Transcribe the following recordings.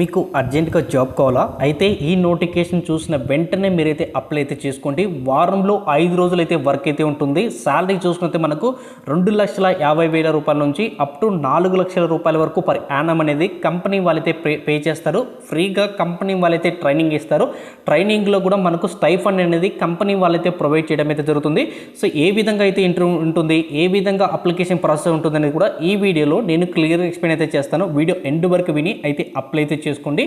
మీకు అర్జెంటుగా జాబ్ కావాలా? అయితే ఈ నోటిఫికేషన్ చూసిన వెంటనే మీరైతే అప్లై అయితే చేసుకోండి. వారంలో ఐదు రోజులు అయితే వర్క్ అయితే ఉంటుంది. శాలరీ చూసుకుంటే మనకు రెండు లక్షల యాభై వేల రూపాయల నుంచి అప్ టు నాలుగు లక్షల రూపాయల వరకు పర్ యానం అనేది కంపెనీ వాళ్ళైతే పే పే చేస్తారు. ఫ్రీగా కంపెనీ వాళ్ళైతే ట్రైనింగ్ ఇస్తారు. ట్రైనింగ్లో కూడా మనకు స్టైఫండ్ అనేది కంపెనీ వాళ్ళైతే ప్రొవైడ్ చేయడం అయితే జరుగుతుంది. సో ఏ విధంగా అయితే ఇంటర్వ్యూ ఉంటుంది ఏ విధంగా అప్లికేషన్ ప్రాసెస్ ఉంటుంది అనేది కూడా ఈ వీడియోలో నేను క్లియర్గా ఎక్స్ప్లెయిన్ అయితే చేస్తాను. వీడియో ఎండ్ వరకు విని అయితే అప్లై అయితే చేసుకోండి.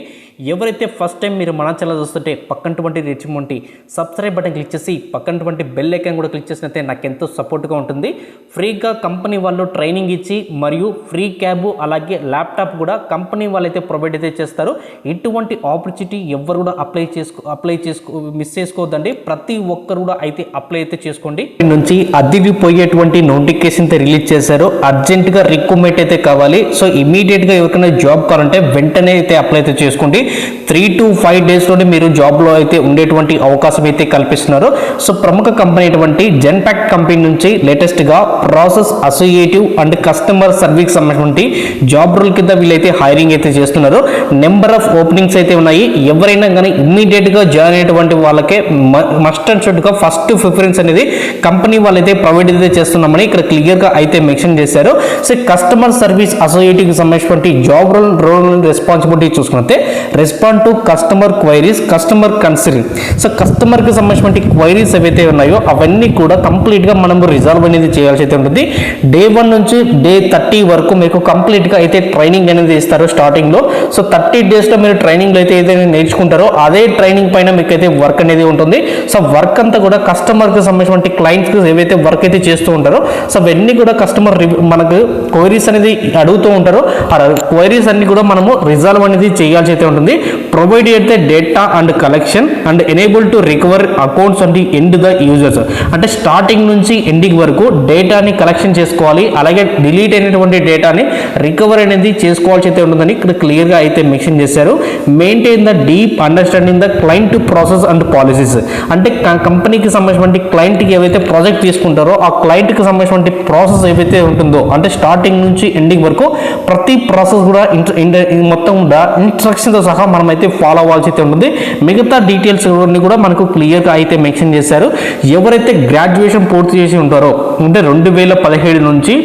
ఎవరైతే ఫస్ట్ టైం మీరు మన ఛానల్ చూస్తుంటే పక్కనటువంటి రిచ్మంటి సబ్స్క్రైబ్ బటన్ క్లిక్ చేసి పక్కనటువంటి బెల్ ఐకాన్ కూడా క్లిక్ చేసినైతే నాకు ఎంతో సపోర్ట్గా ఉంటుంది. ఫ్రీగా కంపెనీ వాళ్ళు ట్రైనింగ్ ఇచ్చి మరియు ఫ్రీ క్యాబ్ అలాగే ల్యాప్టాప్ కూడా కంపెనీ వాళ్ళైతే ప్రొవైడ్ అయితే చేస్తారు. ఇటువంటి ఆపర్చునిటీ ఎవరు కూడా అప్లై చేసుకో అప్లై చేసుకో మిస్ చేసుకోవద్దండి. ప్రతి ఒక్కరు కూడా అయితే అప్లై అయితే చేసుకోండి. నుంచి అదిరిపోయేటువంటి నోటిఫికేషన్ అయితే రిలీజ్ చేశారు. అర్జెంటుగా రిక్రూట్మెంట్ అయితే కావాలి. సో ఇమీడియట్గా ఎవరికైనా జాబ్ కావాలంటే వెంటనే అయితే అప్లై అయితే చేసుకోండి. త్రీ టు ఫైవ్ డేస్లోనే మీరు జాబ్లో అయితే ఉండేటువంటి అవకాశం అయితే కల్పిస్తున్నారు. సో ప్రముఖ కంపెనీ అయినటువంటి జెన్పాక్ కంపెనీ నుంచి లేటెస్ట్గా process associative and customer service సంబంధించి జాబ్ రోల్ కింద వీళ్ళైతే హైరింగ్ అయితే చేస్తున్నారు. నెంబర్ ఆఫ్ ఓపెనింగ్స్ అయితే ఉన్నాయి. ఎవరైనా కానీ ఇమ్మీడియట్గా జాయిన్ అయినటువంటి వాళ్ళకే మస్ట్ అండ్ షుడ్గా ఫస్ట్ ప్రిఫరెన్స్ అనేది కంపెనీ వాళ్ళైతే ప్రొవైడ్ అయితే చేస్తున్నామని ఇక్కడ క్లియర్గా అయితే మెన్షన్ చేశారు. సో కస్టమర్ సర్వీస్ అసోసియేటివ్కి సంబంధించినటువంటి జాబ్ రోల్ రోల్ రెస్పాన్సిబిలిటీ చూసుకుంటే respond to customer queries customer concern so కస్టమర్కి సంబంధించినటువంటి క్వైరీస్ ఏవైతే ఉన్నాయో అవన్నీ కూడా కంప్లీట్గా మనం రిజాల్వ్ అనేది చేయాల్సి అయితే ఉంటుంది. డే వన్ నుంచి డే థర్టీ వరకు మీకు కంప్లీట్గా అయితే ట్రైనింగ్ అనేది ఇస్తారు స్టార్టింగ్లో సో థర్టీ డేస్లో మీరు ట్రైనింగ్లో అయితే ఏదైతే నేర్చుకుంటారో అదే ట్రైనింగ్ పైన మీకు అయితే వర్క్ అనేది ఉంటుంది. సో వర్క్ అంతా కూడా కస్టమర్కి సంబంధించినటువంటి క్లయింట్స్కి ఏవైతే వర్క్ అయితే చేస్తూ ఉంటారో సో అవన్నీ కూడా కస్టమర్ మనకు క్వైరీస్ అనేది అడుగుతూ ఉంటారో ఆ క్వైరీస్ అన్ని కూడా మనము రిజాల్వ్ అనేది చేయాల్సి అయితే ఉంటుంది. ప్రొవైడ్ అయితే data and collection and enable to recover accounts and end the users అంటే స్టార్టింగ్ నుంచి ఎండింగ్ వరకు డేటాని కలెక్షన్ చేసుకోవాలి. అలాగే డిలీట్ అయినటువంటి డేటాని రికవర్ అనేది చేసుకోవాల్సి అయితే ఉంటుందని ఇక్కడ క్లియర్గా అయితే మెన్షన్ చేశారు. Maintain the deep understanding the client process and policies అంటే కంపెనీకి సంబంధించిన క్లయింట్కి ఏవైతే ప్రాజెక్ట్ తీసుకుంటారో ఆ క్లయింట్కి సంబంధించిన ప్రాసెస్ ఏవైతే ఉంటుందో అంటే స్టార్టింగ్ నుంచి ఎండింగ్ వరకు ప్రతి ప్రాసెస్ కూడా మొత్తం కూడా ఇన్స్ట్రక్షన్తో సహా మనమైతే ఫాలో అవ్వాల్సి అయితే ఉంటుంది. మిగతా డీటెయిల్స్ అన్ని కూడా మనకు క్లియర్గా అయితే మెన్షన్ చేశారు. ఎవరైతే గ్రాడ్యుయేషన్ పూర్తి చేసి ఉంటారో అంటే రెండు వేల పదిహేడు నుంచి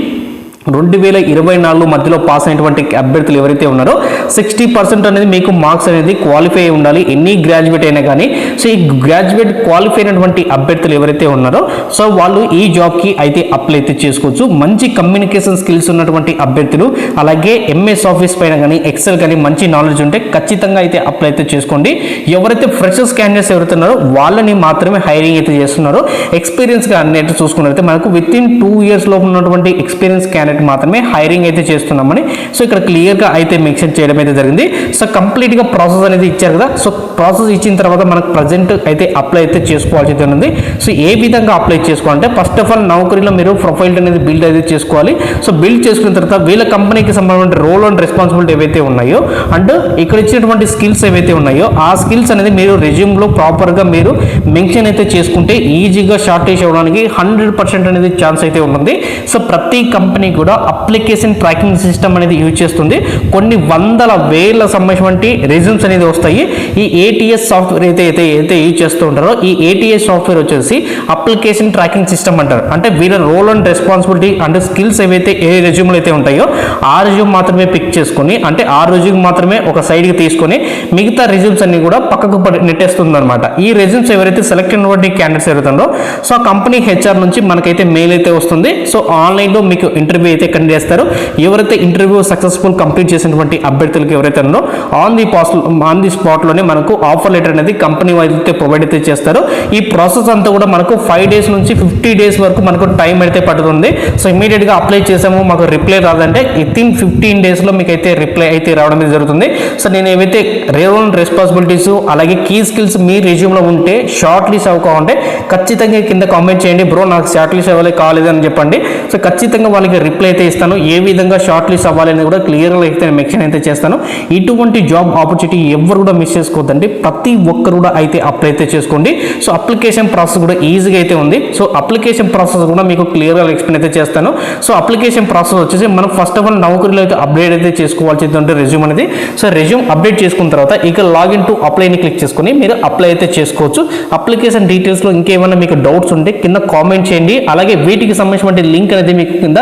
రెండు వేల ఇరవై నాలుగు మధ్యలో పాస్ అయినటువంటి అభ్యర్థులు ఎవరైతే ఉన్నారో సిక్స్టీ పర్సెంట్ అనేది మీకు మార్క్స్ అనేది క్వాలిఫై అయి ఉండాలి. ఎన్ని గ్రాడ్యుయేట్ అయినా కానీ. సో ఈ గ్రాడ్యుయేట్ క్వాలిఫై అయినటువంటి అభ్యర్థులు ఎవరైతే ఉన్నారో సో వాళ్ళు ఈ జాబ్కి అయితే అప్లై అయితే చేసుకోవచ్చు. మంచి కమ్యూనికేషన్ స్కిల్స్ ఉన్నటువంటి అభ్యర్థులు అలాగే ఎంఎస్ ఆఫీస్ పైన కానీ ఎక్సెల్ కానీ మంచి నాలెడ్జ్ ఉంటే ఖచ్చితంగా అయితే అప్లై అయితే చేసుకోండి. ఎవరైతే ఫ్రెషర్స్ క్యాండిడేట్స్ ఎవరైతే ఉన్నారో వాళ్ళని మాత్రమే హైరింగ్ అయితే చేస్తున్నారో. ఎక్స్పీరియన్స్గా అన్నట్టు చూసుకున్నట్లయితే మనకు విత్ ఇన్ టూ ఇయర్స్లో ఉన్నటువంటి ఎక్స్పీరియన్స్ క్యాండిడేట్ మాత్రమే హైరింగ్ అయితే చేస్తున్నామని సో ఇక్కడ క్లియర్గా అయితే మెన్షన్ చేయడం అయితే జరిగింది సో కంప్లీట్గా ప్రాసెస్ అనేది ఇచ్చారు కదా. సో ప్రాసెస్ ఇచ్చిన తర్వాత మనకు ప్రజెంట్ అయితే అప్లై అయితే చేసుకోవాల్సి అయితే ఉంది. సో ఏ విధంగా అప్లై చేసుకోవాలంటే ఫస్ట్ ఆఫ్ ఆల్ నౌకరీలో మీరు ప్రొఫైల్ అనేది బిల్డ్ అయితే చేసుకోవాలి. సో బిల్డ్ చేసుకున్న తర్వాత వీళ్ళ కంపెనీకి సంబంధించిన రోల్ అండ్ రెస్పాన్సిబిలిటీ ఏవైతే ఉన్నాయో అండ్ ఇక్కడ ఇచ్చినటువంటి స్కిల్స్ ఏవైతే ఉన్నాయో ఆ స్కిల్స్ అనేది మీరు రెజ్యూమ్లో ప్రాపర్గా మీరు మెన్షన్ అయితే చేసుకుంటే ఈజీగా షార్టేజ్ అవ్వడానికి హండ్రెడ్ పర్సెంట్ అనేది ఛాన్స్ అయితే ఉంటుంది. సో ప్రతి కంపెనీ కూడా అప్లికేషన్ ట్రాకింగ్ సిస్టమ్ అనేది యూజ్ చేస్తుంది. కొన్ని వందల వేల సంబంధించినటువంటి రెజ్యూమ్స్ అనేది వస్తాయి. ఈ ఏటీఎస్ సాఫ్ట్వేర్ అయితే అయితే అయితే యూజ్ చేస్తూ ఉంటారో ఈ ఏటీఎస్ సాఫ్ట్వేర్ వచ్చేసి అప్లికేషన్ ట్రాకింగ్ సిస్టమ్ అంటారు. అంటే వీళ్ళ రోల్ అండ్ రెస్పాన్సిబిలిటీ అంటే స్కిల్స్ ఏవైతే ఏ రెజ్యూమ్లు అయితే ఉంటాయో ఆ రెజ్యూమ్ మాత్రమే పిక్ చేసుకొని అంటే ఆ రెజ్యూమ్ మాత్రమే ఒక సైడ్కి తీసుకొని మిగతా రెజ్యూమ్స్ అన్ని కూడా పక్కకు నెట్టేస్తుంది అనమాట ఈ రెజ్యూమ్స్ ఎవరైతే సెలెక్ట్ అయినటువంటి క్యాండిడేట్స్ ఎవరుతుందో సో ఆ కంపెనీ హెచ్ఆర్ నుంచి మనకైతే మెయిల్ అయితే వస్తుంది. సో ఆన్లైన్లో మీకు ఇంటర్వ్యూ అయితే కండక్ట్ చేస్తారు. ఎవరైతే ఇంటర్వ్యూ సక్సెస్ఫుల్ కంప్లీట్ చేసినటువంటి అభ్యర్థులకు ఎవరైతే ఉన్నారో on the pass on the స్పాట్లోనే మనకు ఆఫర్ లెటర్ అనేది కంపెనీ అయితే ప్రొవైడ్ అయితే చేస్తారు. ఈ ప్రాసెస్ అంతా కూడా మనకు ఫైవ్ డేస్ నుంచి ఫిఫ్టీ డేస్ వరకు మనకు టైం అయితే పడుతుంది. సో ఇమీడియట్గా అప్లై చేసాము మాకు రిప్లై రాదంటే విత్ ఇన్ ఫిఫ్టీన్ డేస్లో మీకు అయితే రిప్లై అయితే రావడం జరుగుతుంది. సో నేను ఏవైతే రేవల్ రెస్పాన్సిబిలిటీస్ అలాగే కీ స్కిల్స్ మీ రెజ్యూమ్లో ఉంటే షార్ట్ లిస్ట్ అవ్వకుంటే ఖచ్చితంగా కింద కామెంట్ చేయండి. బ్రో నాకు షార్ట్ లిస్ట్ అవ్వాలి కాలేదని చెప్పండి. సో ఖచ్చితంగా వాళ్ళకి రిప్లై అయితే ఇస్తాను. ఏ విధంగా షార్ట్ లిస్ట్ అవ్వాలి కూడా క్లియర్గా అయితే మెన్షన్ అయితే చేస్తాను. చేస్తాను. ఇటువంటి జాబ్ ఆపర్చునిటీ ఎవరు కూడా మిస్ చేసుకోవద్దండి. ప్రతి ఒక్కరు కూడా అయితే అప్లై అయితే చేసుకోండి. సో అప్లికేషన్ ప్రాసెస్ కూడా ఈజీగా అయితే ఉంది. సో అప్లికేషన్ ప్రాసెస్ కూడా మీకు క్లియర్గా ఎక్స్ప్లెయిన్ అయితే చేస్తాను. సో అప్లికేషన్ ప్రాసెస్ వచ్చేసి మనం ఫస్ట్ ఆఫ్ ఆల్ నౌకరీలో అయితే అప్డేట్ అయితే చేసుకోవాల్సి ఉంటుంది రెజ్యూమ్ అనేది. సో రెజ్యూమ్ అప్డేట్ చేసుకున్న తర్వాత ఇక లాగిన్ టు అప్లైని క్లిక్ చేసుకొని మీరు అప్లై అయితే చేసుకోవచ్చు. అప్లికేషన్ డీటెయిల్స్లో ఇంకేమైనా మీకు డౌట్స్ ఉంటే కింద కామెంట్ చేయండి. అలాగే వీటికి సంబంధించిన లింక్ అనేది మీకు కింద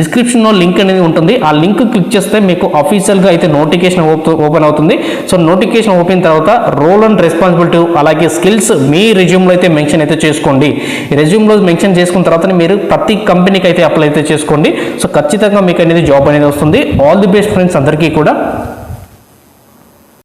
డిస్క్రిప్షన్లో లింక్ అనేది ఉంటుంది. ఆ లింక్ క్లిక్ చేస్తే మీకు అఫీషియల్గా అయితే నోటిఫికేషన్ ఓపెన్ అవుతుంది. సో నోటిఫికేషన్ ఓపెన్ తర్వాత రోల్ అండ్ రెస్పాన్సిబిలిటీ అలాగే స్కిల్స్ మీ రెజ్యూమ్లో అయితే మెన్షన్ అయితే చేసుకోండి. రెజ్యూమ్లో మెన్షన్ చేసుకున్న తర్వాత మీరు ప్రతి కంపెనీకి అయితే అప్లై అయితే చేసుకోండి. సో ఖచ్చితంగా మీకు అనేది జాబ్ అనేది వస్తుంది. ఆల్ ది బెస్ట్ ఫ్రెండ్స్ అందరికీ కూడా.